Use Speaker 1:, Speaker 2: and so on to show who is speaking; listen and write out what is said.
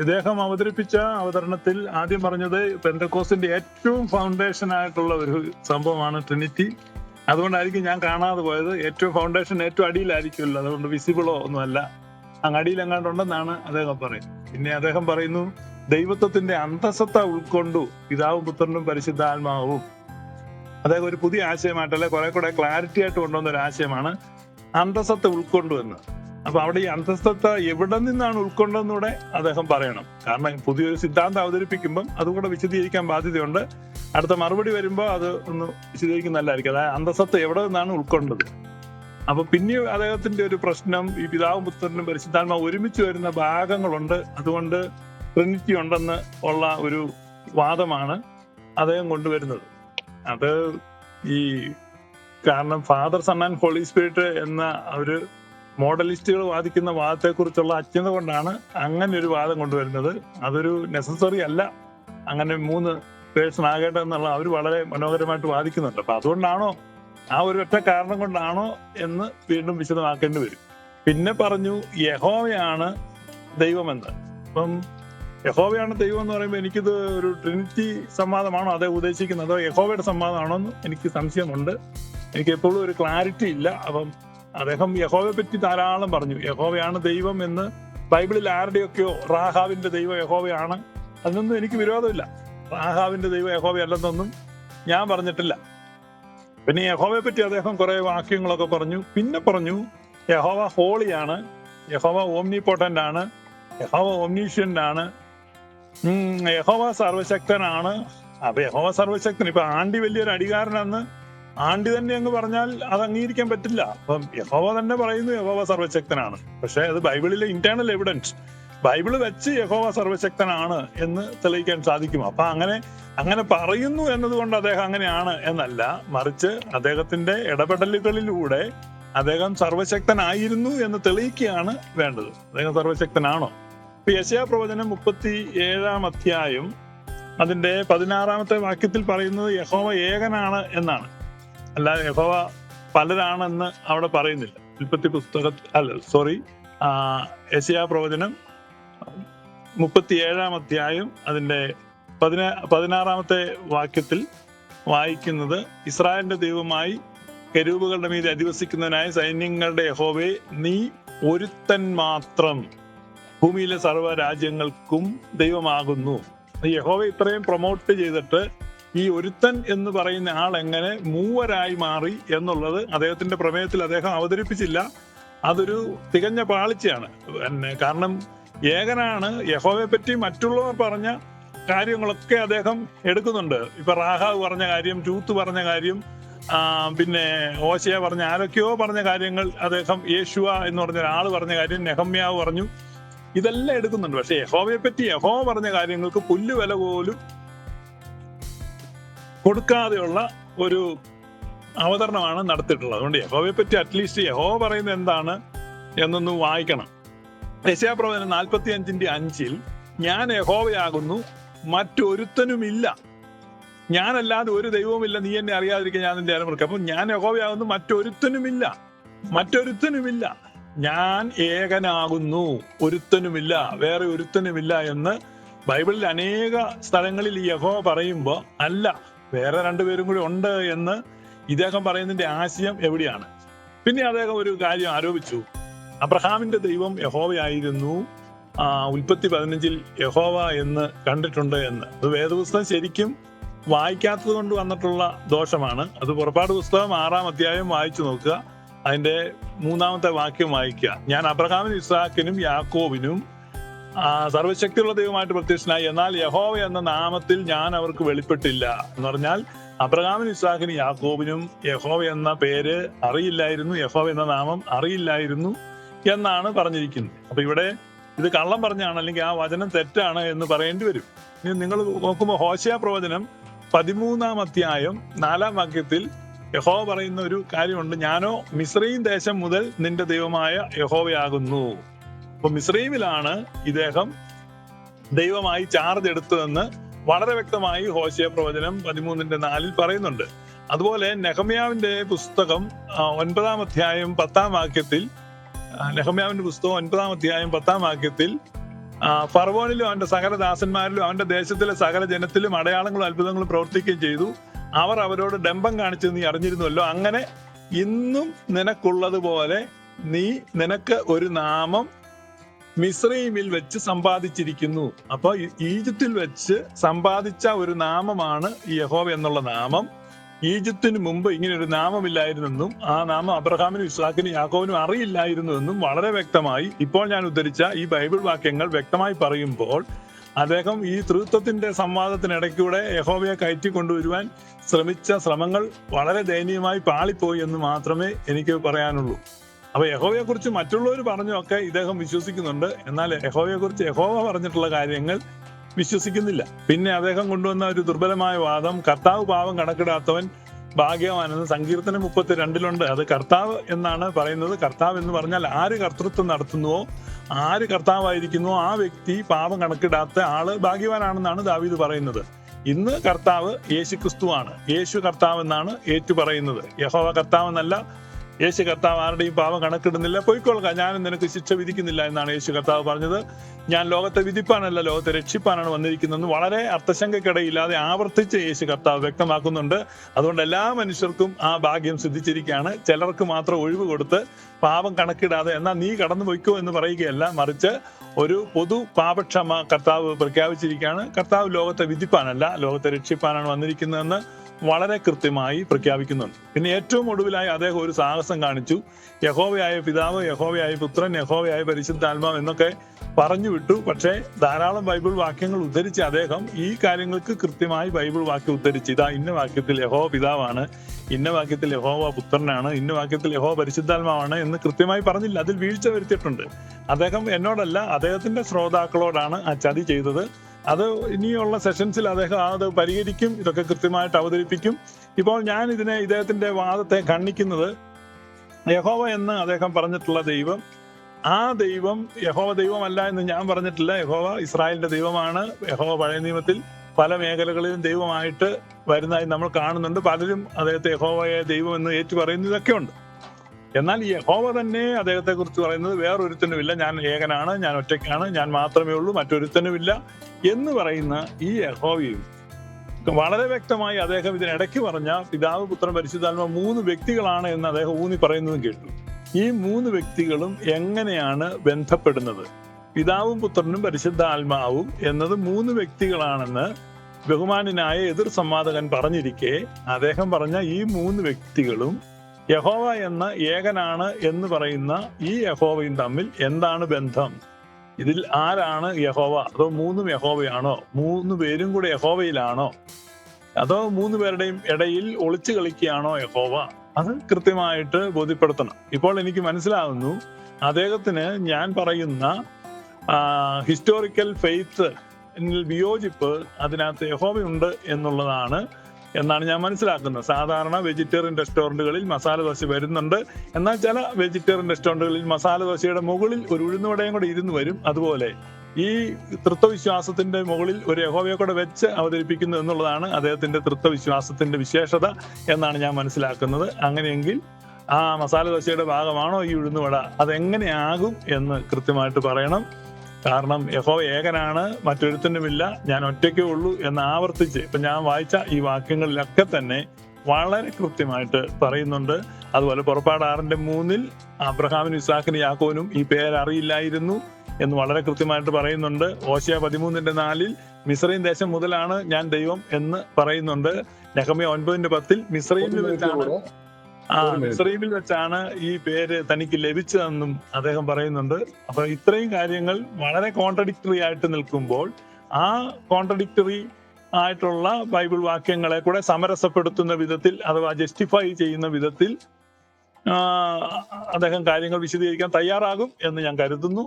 Speaker 1: ഇദ്ദേഹം അവതരിപ്പിച്ച അവതരണത്തിൽ ആദ്യം പറഞ്ഞത് പെന്തക്കോസിന്റെ ഏറ്റവും ഫൗണ്ടേഷൻ ആയിട്ടുള്ള ഒരു സംഭവമാണ് ട്രിനിറ്റി. അതുകൊണ്ടായിരിക്കും ഞാൻ കാണാതെ പോയത്. ഏറ്റവും ഫൗണ്ടേഷൻ ഏറ്റവും അടിയിലായിരിക്കുമല്ലോ. അതുകൊണ്ട് വിസിബിളോ ഒന്നുമല്ല. അങ്ങ് അടിയിൽ എങ്ങാണ്ടുണ്ടെന്നാണ് അദ്ദേഹം പറയുന്നത്. പിന്നെ അദ്ദേഹം പറയുന്നു ദൈവത്വത്തിന്റെ അന്തസത്ത ഉൾക്കൊണ്ടു പിതാവും പുത്രനും പരിശുദ്ധാത്മാവും. അദ്ദേഹം ഒരു പുതിയ ആശയമായിട്ടല്ല കുറെ കൂടെ ക്ലാരിറ്റി ആയിട്ട് കൊണ്ടുവന്ന ഒരു ആശയമാണ് അന്തസത്ത ഉൾക്കൊണ്ടു എന്ന്. അപ്പൊ അവിടെ ഈ അന്തസ്സത്ത എവിടെ നിന്നാണ് ഉൾക്കൊണ്ടെന്നൂടെ അദ്ദേഹം പറയണം. കാരണം പുതിയൊരു സിദ്ധാന്തം അവതരിപ്പിക്കുമ്പം അതുകൂടെ വിശദീകരിക്കാൻ ബാധ്യതയുണ്ട്. അടുത്ത മറുപടി വരുമ്പോൾ അത് ഒന്ന് വിശദീകരിക്കുന്നതല്ലായിരിക്കും അതായത് അന്തസ്സത്ത എവിടെ നിന്നാണ് ഉൾക്കൊണ്ടത്? അപ്പൊ പിന്നെ അദ്ദേഹത്തിന്റെ ഒരു പ്രശ്നം ഈ പിതാവും പുത്രനും പരിശുദ്ധാത്മാവ് ഒരുമിച്ച് വരുന്ന ഭാഗങ്ങളുണ്ട്. അതുകൊണ്ട് ട്രിനിറ്റി ഉണ്ടെന്ന് ഉള്ള ഒരു വാദമാണ് അദ്ദേഹം കൊണ്ടുവരുന്നത്. അത് ഈ കാരണം father son and holy spirit എന്ന ഒരു മോഡലിസ്റ്റുകൾ വാദിക്കുന്ന വാദത്തെക്കുറിച്ചുള്ള അജ്ഞത കൊണ്ടാണ് അങ്ങനെ ഒരു വാദം കൊണ്ടുവരുന്നത്. അതൊരു നെസസറി അല്ല. അങ്ങനെ മൂന്ന് പേഴ്സൺ ആകേണ്ടതെന്നുള്ള അവർ വളരെ മനോഹരമായിട്ട് വാദിക്കുന്നുണ്ട്. അപ്പൊ അതുകൊണ്ടാണോ ആ ഒരു ഒറ്റ കാരണം കൊണ്ടാണോ എന്ന് വീണ്ടും വിശദമാക്കേണ്ടി വരും. പിന്നെ പറഞ്ഞു യഹോവയാണ് ദൈവമെന്ന്. അപ്പം യഹോവയാണ് ദൈവം എന്ന് പറയുമ്പോൾ എനിക്കിത് ഒരു ട്രിനിറ്റി സംവാദമാണോ അതേ ഉദ്ദേശിക്കുന്നത്? അതോ യഹോവയുടെ സംവാദമാണോ എന്ന് എനിക്ക് സംശയമുണ്ട്. എനിക്ക് എപ്പോഴും ഒരു ക്ലാരിറ്റി ഇല്ല. അപ്പം അദ്ദേഹം യഹോവയെ പറ്റി ധാരാളം പറഞ്ഞു. യഹോവയാണ് ദൈവം എന്ന് ബൈബിളിൽ ആരുടെയൊക്കെയോ റാഹാവിന്റെ ദൈവം യഹോവയാണ്. അതിനൊന്നും എനിക്ക് വിരോധമില്ല. റാഹാവിന്റെ ദൈവം യഹോവയല്ലെന്നൊന്നും ഞാൻ പറഞ്ഞിട്ടില്ല. പിന്നെ യഹോവയെ പറ്റി അദ്ദേഹം കുറെ വാക്യങ്ങളൊക്കെ പറഞ്ഞു. പിന്നെ പറഞ്ഞു യഹോവ ഹോളിയാണ്. യഹോവ ഓംനി പോട്ടന്റ് ആണ് യഹോവ ഓംനീഷ്യന്റ് ആണ് യഹോവ സർവശക്തനാണ്. അപ്പൊ യഹോവ സർവശക്തൻ. ഇപ്പൊ ആണ്ടി വലിയൊരു അടികാരനെന്ന് ആണ്ടി തന്നെ അങ്ങ് പറഞ്ഞാൽ അത് അംഗീകരിക്കാൻ പറ്റില്ല. അപ്പം യഹോവ തന്നെ പറയുന്നു യഹോവ സർവശക്തനാണ്. പക്ഷെ അത് ബൈബിളിലെ ഇന്റേണൽ എവിഡൻസ് ബൈബിൾ വെച്ച് യഹോവ സർവശക്തനാണ് എന്ന് തെളിയിക്കാൻ സാധിക്കും. അപ്പൊ അങ്ങനെ അങ്ങനെ പറയുന്നു എന്നതുകൊണ്ട് അദ്ദേഹം അങ്ങനെയാണ് എന്നല്ല. മറിച്ച് അദ്ദേഹത്തിന്റെ ഇടപെടലുകളിലൂടെ അദ്ദേഹം സർവശക്തനായിരുന്നു എന്ന് തെളിയിക്കുകയാണ് വേണ്ടത്. അദ്ദേഹം സർവശക്തനാണോ? ഇപ്പൊ യശയാ പ്രവചനം മുപ്പത്തി ഏഴാം അധ്യായം അതിന്റെ പതിനാറാമത്തെ വാക്യത്തിൽ പറയുന്നത് യഹോവ ഏകനാണ് എന്നാണ്. അല്ലാതെ യഹോവ പലരാണെന്ന് അവിടെ പറയുന്നില്ല. ഉൽപ്പത്തി പുസ്തക അല്ല സോറി യശയാ പ്രവചനം മുപ്പത്തി ഏഴാം അധ്യായം അതിന്റെ പതിനാ പതിനാറാമത്തെ വാക്യത്തിൽ വായിക്കുന്നത് ഇസ്രായേലിന്റെ ദൈവമായി കരൂപുകളുടെ മീതെ അധിവസിക്കുന്നതിനായ സൈന്യങ്ങളുടെ യഹോവെ നീ ഒരുത്തൻ മാത്രം ഭൂമിയിലെ സർവ രാജ്യങ്ങൾക്കും ദൈവമാകുന്നു. യഹോവ ഇത്രയും പ്രൊമോട്ട് ചെയ്തിട്ട് ഈ ഒരുത്തൻ എന്ന് പറയുന്ന ആൾ എങ്ങനെ മൂവരായി മാറി എന്നുള്ളത് അദ്ദേഹത്തിന്റെ പ്രമേയത്തിൽ അദ്ദേഹം അവതരിപ്പിച്ചില്ല. അതൊരു തികഞ്ഞ പാളിച്ചയാണ്. പിന്നെ കാരണം ഏകനാണ് യഹോവയെ പറ്റി മറ്റുള്ളവർ പറഞ്ഞ കാര്യങ്ങളൊക്കെ അദ്ദേഹം എടുക്കുന്നുണ്ട്. ഇപ്പൊ റാഹാവ് പറഞ്ഞ കാര്യം ടൂത്ത് പറഞ്ഞ കാര്യം പിന്നെ ഓശയ പറഞ്ഞ ആരൊക്കെയോ പറഞ്ഞ കാര്യങ്ങൾ അദ്ദേഹം യേശുവ എന്ന് പറഞ്ഞ ഒരാൾ പറഞ്ഞ കാര്യം നെഹമ്യാവ് പറഞ്ഞു. ഇതെല്ലാം എടുക്കുന്നുണ്ട്. പക്ഷെ യഹോവയെ പറ്റി യഹോവ പറഞ്ഞ കാര്യങ്ങൾക്ക് പുല്ലുവില പോലും കൊടുക്കാതെയുള്ള ഒരു അവതരണമാണ് നടത്തിയിട്ടുള്ളത്. അതുകൊണ്ട് യഹോവയെ പറ്റി അറ്റ്ലീസ്റ്റ് യഹോ പറയുന്നത് എന്താണ് എന്നൊന്ന് വായിക്കണം. യശയാപ്രവചനം നാൽപ്പത്തി അഞ്ചിന്റെ അഞ്ചിൽ ഞാൻ യഹോവയാകുന്നു മറ്റൊരുത്തനുമില്ല. ഞാനല്ലാതെ ഒരു ദൈവവുമില്ല. നീ എന്നെ അറിയാതിരിക്കാൻ ഞാൻ നിന്റെ അരമുറുക്ക അപ്പൊ ഞാൻ യഹോവയാകുന്നു മറ്റൊരുത്തനുമില്ല. മറ്റൊരുത്തനുമില്ല. ഞാൻ ഏകനാകുന്നു ഒരുത്തനുമില്ല. വേറെ ഒരുത്തനുമില്ല എന്ന് ബൈബിളിൽ അനേക സ്ഥലങ്ങളിൽ യഹോ പറയുമ്പോൾ അല്ല വേറെ രണ്ടുപേരും കൂടി ഉണ്ട് എന്ന് ഇദ്ദേഹം പറയുന്നതിന്റെ ആശയം എവിടെയാണ്? പിന്നെ അദ്ദേഹം ഒരു കാര്യം ആരോപിച്ചു. അബ്രഹാമിന്റെ ദൈവം യഹോവയായിരുന്നു. ആ, ഉൽപ്പത്തി പതിനഞ്ചിൽ യഹോവ എന്ന് കണ്ടിട്ടുണ്ട് എന്ന്. അത് വേദപുസ്തകം ശരിക്കും വായിക്കാത്തത് കൊണ്ട് വന്നിട്ടുള്ള ദോഷമാണ്. അത് പുറപ്പാട് പുസ്തകം ആറാം അധ്യായം വായിച്ചു നോക്കുക. അതിന്റെ മൂന്നാമത്തെ വാക്യം വായിക്കുക. ഞാൻ അബ്രഹാമിനും ഇസ്ഹാക്കിനും യാക്കോബിനും സർവശക്തിയുള്ള ദൈവമായിട്ട് പ്രത്യക്ഷനായി. എന്നാൽ യഹോവ എന്ന നാമത്തിൽ ഞാൻ അവർക്ക് വെളിപ്പെട്ടില്ല എന്ന് പറഞ്ഞാൽ അബ്രഹാമിൻ ഇസ്ഹാക്കിനും യാക്കോബിനും യഹോവ എന്ന പേര് അറിയില്ലായിരുന്നു. യഹോവ എന്ന നാമം അറിയില്ലായിരുന്നു എന്നാണ് പറഞ്ഞിരിക്കുന്നത്. അപ്പൊ ഇവിടെ ഇത് കള്ളം പറഞ്ഞാണ് അല്ലെങ്കിൽ ആ വചനം തെറ്റാണ് എന്ന് പറയേണ്ടി വരും. ഇനി നിങ്ങൾ നോക്കുമ്പോൾ ഹോശയ പ്രവചനം പതിമൂന്നാം അധ്യായം നാലാം വാക്യത്തിൽ യഹോവ പറയുന്ന ഒരു കാര്യമുണ്ട്. ഞാനോ മിശ്രീം ദേശം മുതൽ നിന്റെ ദൈവമായ യഹോവയാകുന്നു. അപ്പൊ മിശ്രീമിലാണ് ഇദ്ദേഹം ദൈവമായി ചാർജ് എടുത്തതെന്ന് വളരെ വ്യക്തമായി ഹോശയ പ്രവചനം പതിമൂന്നിന്റെ നാലിൽ പറയുന്നുണ്ട്. അതുപോലെ നെഹമ്യാവിന്റെ പുസ്തകം ഒൻപതാം അധ്യായം പത്താം വാക്യത്തിൽ നെഹമ്യാവിന്റെ പുസ്തകം ഒൻപതാം അധ്യായം പത്താം വാക്യത്തിൽ ഫർവോനിലും അവന്റെ സകല ദാസന്മാരിലും അവന്റെ ദേശത്തിലെ സകല ജനത്തിലും അടയാളങ്ങളും അത്ഭുതങ്ങളും പ്രവർത്തിക്കുകയും ചെയ്തു. അവർ അവരോട് ഡംബം കാണിച്ചു നീ അറിഞ്ഞിരുന്നുവല്ലോ. അങ്ങനെ ഇന്നും നിനക്കുള്ളതുപോലെ നീ നിനക്ക് ഒരു നാമം മിസ്രൈമിൽ വെച്ച് സമ്പാദിച്ചിരിക്കുന്നു. അപ്പൊ ഈജിപ്തിൽ വെച്ച് സമ്പാദിച്ച ഒരു നാമമാണ് യഹോവ എന്നുള്ള നാമം. ഈജിപ്തിന് മുമ്പ് ഇങ്ങനെ ഒരു നാമമില്ലായിരുന്നെന്നും ആ നാമം അബ്രഹാമിനും ഇസ്ഹാക്കിനും യാക്കോവിനും അറിയില്ലായിരുന്നുവെന്നും വളരെ വ്യക്തമായി ഇപ്പോൾ ഞാൻ ഉദ്ധരിച്ച ഈ ബൈബിൾ വാക്യങ്ങൾ വ്യക്തമായി പറയുമ്പോൾ അദ്ദേഹം ഈ തൃത്വത്തിന്റെ സംവാദത്തിനിടയ്ക്കൂടെ യഹോവയെ കയറ്റി കൊണ്ടുവരുവാൻ ശ്രമിച്ച ശ്രമങ്ങൾ വളരെ ദയനീയമായി പാളിപ്പോയി എന്ന് മാത്രമേ എനിക്ക് പറയാനുള്ളൂ. അപ്പൊ യഹോവയെ കുറിച്ച് മറ്റുള്ളവർ പറഞ്ഞൊക്കെ ഇദ്ദേഹം വിശ്വസിക്കുന്നുണ്ട്. എന്നാൽ യഹോവയെ കുറിച്ച് യഹോവ പറഞ്ഞിട്ടുള്ള കാര്യങ്ങൾ വിശ്വസിക്കുന്നില്ല. പിന്നെ അദ്ദേഹം കൊണ്ടുവന്ന ഒരു ദുർബലമായ വാദം കർത്താവ് പാവം കണക്കിടാത്തവൻ ഭാഗ്യവാനെന്ന് സങ്കീർത്തനം മുപ്പത്തി രണ്ടിലുണ്ട് അത് കർത്താവ് എന്നാണ് പറയുന്നത്. കർത്താവ് എന്ന് പറഞ്ഞാൽ ആര് കർത്തൃത്വം നടത്തുന്നുവോ ആര് കർത്താവായിരിക്കുന്നുവോ ആ വ്യക്തി പാപം കണക്കിടാത്ത ആൾ ഭാഗ്യവാനാണെന്നാണ് ദാവീദ് പറയുന്നത്. ഇന്ന് കർത്താവ് യേശു ക്രിസ്തുവാണ് യേശു കർത്താവ് എന്നാണ് ഏറ്റു പറയുന്നത്. യഹോവ കർത്താവ് എന്നല്ല യേശു കർത്താവ് ആരുടെയും പാപം കണക്കിടുന്നില്ല. പൊയ്ക്കൊള്ളുക. ഞാനും നിനക്ക് ശിക്ഷ വിധിക്കുന്നില്ല എന്നാണ് യേശു കർത്താവ് പറഞ്ഞത്. ഞാൻ ലോകത്തെ വിധിപ്പാനല്ല ലോകത്തെ രക്ഷിപ്പാനാണ് വന്നിരിക്കുന്നതെന്ന് വളരെ അർത്ഥശങ്കക്കിടയില്ലാതെ ആവർത്തിച്ച് യേശു കർത്താവ് വ്യക്തമാക്കുന്നുണ്ട്. അതുകൊണ്ട് എല്ലാ മനുഷ്യർക്കും ആ ഭാഗ്യം സിദ്ധിച്ചിരിക്കുകയാണ്. ചിലർക്ക് മാത്രം ഒഴിവ് കൊടുത്ത് പാപം കണക്കിടാതെ എന്നാൽ നീ കടന്നു പോയിക്കോ എന്ന് പറയുകയല്ല മറിച്ച് ഒരു പൊതു പാപക്ഷമ കർത്താവ് പ്രഖ്യാപിച്ചിരിക്കുകയാണ്. കർത്താവ് ലോകത്തെ വിധിപ്പാനല്ല ലോകത്തെ രക്ഷിപ്പാനാണ് വന്നിരിക്കുന്നതെന്ന് വളരെ കൃത്യമായി പ്രഖ്യാപിക്കുന്നുണ്ട്. പിന്നെ ഏറ്റവും ഒടുവിലായി അദ്ദേഹം ഒരു സാഹസം കാണിച്ചു. യഹോവയായ പിതാവ് യഹോവയായ പുത്രൻ യഹോവയായ പരിശുദ്ധാത്മാവ് എന്നൊക്കെ പറഞ്ഞു വിട്ടു. പക്ഷേ ധാരാളം ബൈബിൾ വാക്യങ്ങൾ ഉദ്ധരിച്ച് അദ്ദേഹം ഈ കാര്യങ്ങൾക്ക് കൃത്യമായി ബൈബിൾ വാക്യം ഉദ്ധരിച്ച് ഇതാ ഇന്ന വാക്യത്തിൽ യഹോവ പിതാവാണ് ഇന്ന വാക്യത്തിൽ യഹോവ പുത്രനാണ് ഇന്ന വാക്യത്തിൽ യഹോവ പരിശുദ്ധാത്മാവാണ് എന്ന് കൃത്യമായി പറഞ്ഞില്ല. അതിൽ വീഴ്ച വരുത്തിയിട്ടുണ്ട്. അദ്ദേഹം എന്നോടല്ല അദ്ദേഹത്തിന്റെ ശ്രോതാക്കളോടാണ് ആ ചതി ചെയ്തത്. അത് ഇനിയുള്ള സെഷൻസിൽ അദ്ദേഹം അത് പരിഹരിക്കും ഇതൊക്കെ കൃത്യമായിട്ട് അവതരിപ്പിക്കും. ഇപ്പോൾ ഞാൻ ഇതിനെ ഇദ്ദേഹത്തിന്റെ വാദത്തെ കണ്ണിക്കുന്നത് യഹോവ എന്ന് അദ്ദേഹം പറഞ്ഞിട്ടുള്ള ദൈവം. ആ ദൈവം യഹോവ ദൈവമല്ല എന്ന് ഞാൻ പറഞ്ഞിട്ടില്ല. യഹോവ ഇസ്രായേലിന്റെ ദൈവമാണ്. യഹോവ പഴയ നിയമത്തിൽ പല മേഖലകളിലും ദൈവമായിട്ട് വരുന്നതായി നമ്മൾ കാണുന്നുണ്ട്. പലരും അദ്ദേഹത്തെ യഹോവയെ ദൈവം എന്ന് ഏറ്റു പറയുന്നതൊക്കെ ഉണ്ട് എന്നാൽ യഹോവ തന്നെ അദ്ദേഹത്തെ കുറിച്ച് പറയുന്നത് വേറൊരുത്തനുമില്ല. ഞാൻ ഏകനാണ് ഞാൻ ഒറ്റയ്ക്കാണ് ഞാൻ മാത്രമേ ഉള്ളൂ മറ്റൊരുത്തനുമില്ല എന്ന് പറയുന്ന ഈ യഹോവയും. വളരെ വ്യക്തമായി അദ്ദേഹം ഇതിനിടയ്ക്ക് പറഞ്ഞ പിതാവ് പുത്രൻ പരിശുദ്ധാത്മ മൂന്ന് വ്യക്തികളാണ് എന്ന് അദ്ദേഹം ഊന്നി പറയുന്നതും കേട്ടു. ഈ മൂന്ന് വ്യക്തികളും എങ്ങനെയാണ് ബന്ധപ്പെടുന്നത്? പിതാവും പുത്രനും പരിശുദ്ധാത്മാവും എന്നത് മൂന്ന് വ്യക്തികളാണെന്ന് ബഹുമാനായ എതിർ സംവാദകൻ പറഞ്ഞിരിക്കെ അദ്ദേഹം പറഞ്ഞ ഈ മൂന്ന് വ്യക്തികളും യഹോവ എന്ന ഏകനാണ് എന്ന് പറയുന്ന ഈ യഹോവയും തമ്മിൽ എന്താണ് ബന്ധം? ഇതിൽ ആരാണ് യഹോവ? അതോ മൂന്നും യഹോവയാണോ? മൂന്ന് പേരും കൂടെ യഹോവയിലാണോ? അതോ മൂന്ന് പേരുടെയും ഇടയിൽ ഒളിച്ചു കളിക്കുകയാണോ യഹോവ? അത് കൃത്യമായിട്ട് ബോധ്യപ്പെടുത്തണം. ഇപ്പോൾ എനിക്ക് മനസ്സിലാകുന്നു അദ്ദേഹത്തിന് ഞാൻ പറയുന്ന ഹിസ്റ്റോറിക്കൽ ഫെയ്ത്ത് വിയോജിപ്പ് അതിനകത്ത് യഹോവയുണ്ട് എന്നുള്ളതാണ് എന്നാണ് ഞാൻ മനസ്സിലാക്കുന്നത്. സാധാരണ വെജിറ്റേറിയൻ റെസ്റ്റോറന്റുകളിൽ മസാല ദോശ വരുന്നുണ്ട്. എന്നാൽ ചില വെജിറ്റേറിയൻ റെസ്റ്റോറന്റുകളിൽ മസാല ദോശയുടെ മുകളിൽ ഒരു ഉഴുന്നുവടയും കൂടെ ഇരുന്ന് വരും. അതുപോലെ ഈ തൃത്വവിശ്വാസത്തിന്റെ മുകളിൽ ഒരു യഹോവയെ കൂടെ വെച്ച് അവതരിപ്പിക്കുന്നു എന്നുള്ളതാണ് അദ്ദേഹത്തിന്റെ തൃത്വവിശ്വാസത്തിന്റെ വിശേഷത എന്നാണ് ഞാൻ മനസ്സിലാക്കുന്നത്. അങ്ങനെയെങ്കിൽ ആ മസാല ദോശയുടെ ഭാഗമാണോ ഈ ഉഴുന്നുവട അതെങ്ങനെയാകും എന്ന് കൃത്യമായിട്ട് പറയണം. കാരണം യഹോവ ഏകനാണ് മറ്റൊരുത്തനുമില്ല ഞാൻ ഒറ്റയ്ക്കേ ഉള്ളൂ എന്ന് ആവർത്തിച്ച് ഇപ്പൊ ഞാൻ വായിച്ച ഈ വാക്യങ്ങളിലൊക്കെ തന്നെ വളരെ കൃത്യമായിട്ട് പറയുന്നുണ്ട്. അതുപോലെ പുറപ്പാട് ആറിന്റെ മൂന്നിൽ അബ്രഹാമിനും ഇസാഖിനും യാക്കോനും ഈ പേര് അറിയില്ലായിരുന്നു എന്ന് വളരെ കൃത്യമായിട്ട് പറയുന്നുണ്ട്. ഓശിയ പതിമൂന്നിന്റെ നാലിൽ മിസ്രൈം ദേശം മുതലാണ് ഞാൻ ദൈവം എന്ന് പറയുന്നുണ്ട്. നെഹമ്യ ഒൻപതിന്റെ പത്തിൽ മിസ്രൈമിൽ വെച്ചാണ് ആ
Speaker 2: ഒരു
Speaker 1: മിസ്രൈമിൽ വെച്ചാണ് ഈ പേര് തനിക്ക് ലഭിച്ചതെന്നും അദ്ദേഹം പറയുന്നുണ്ട്. അപ്പൊ ഇത്രയും കാര്യങ്ങൾ വളരെ കോൺട്രഡിക്ടറി ആയിട്ട് നിൽക്കുമ്പോൾ ആ കോൺട്രഡിക്ടറി ആയിട്ടുള്ള ബൈബിൾ വാക്യങ്ങളെ കൂടെ സമരസപ്പെടുത്തുന്ന വിധത്തിൽ അഥവാ ജസ്റ്റിഫൈ ചെയ്യുന്ന വിധത്തിൽ അദ്ദേഹം കാര്യങ്ങൾ വിശദീകരിക്കാൻ തയ്യാറാകും എന്ന് ഞാൻ കരുതുന്നു.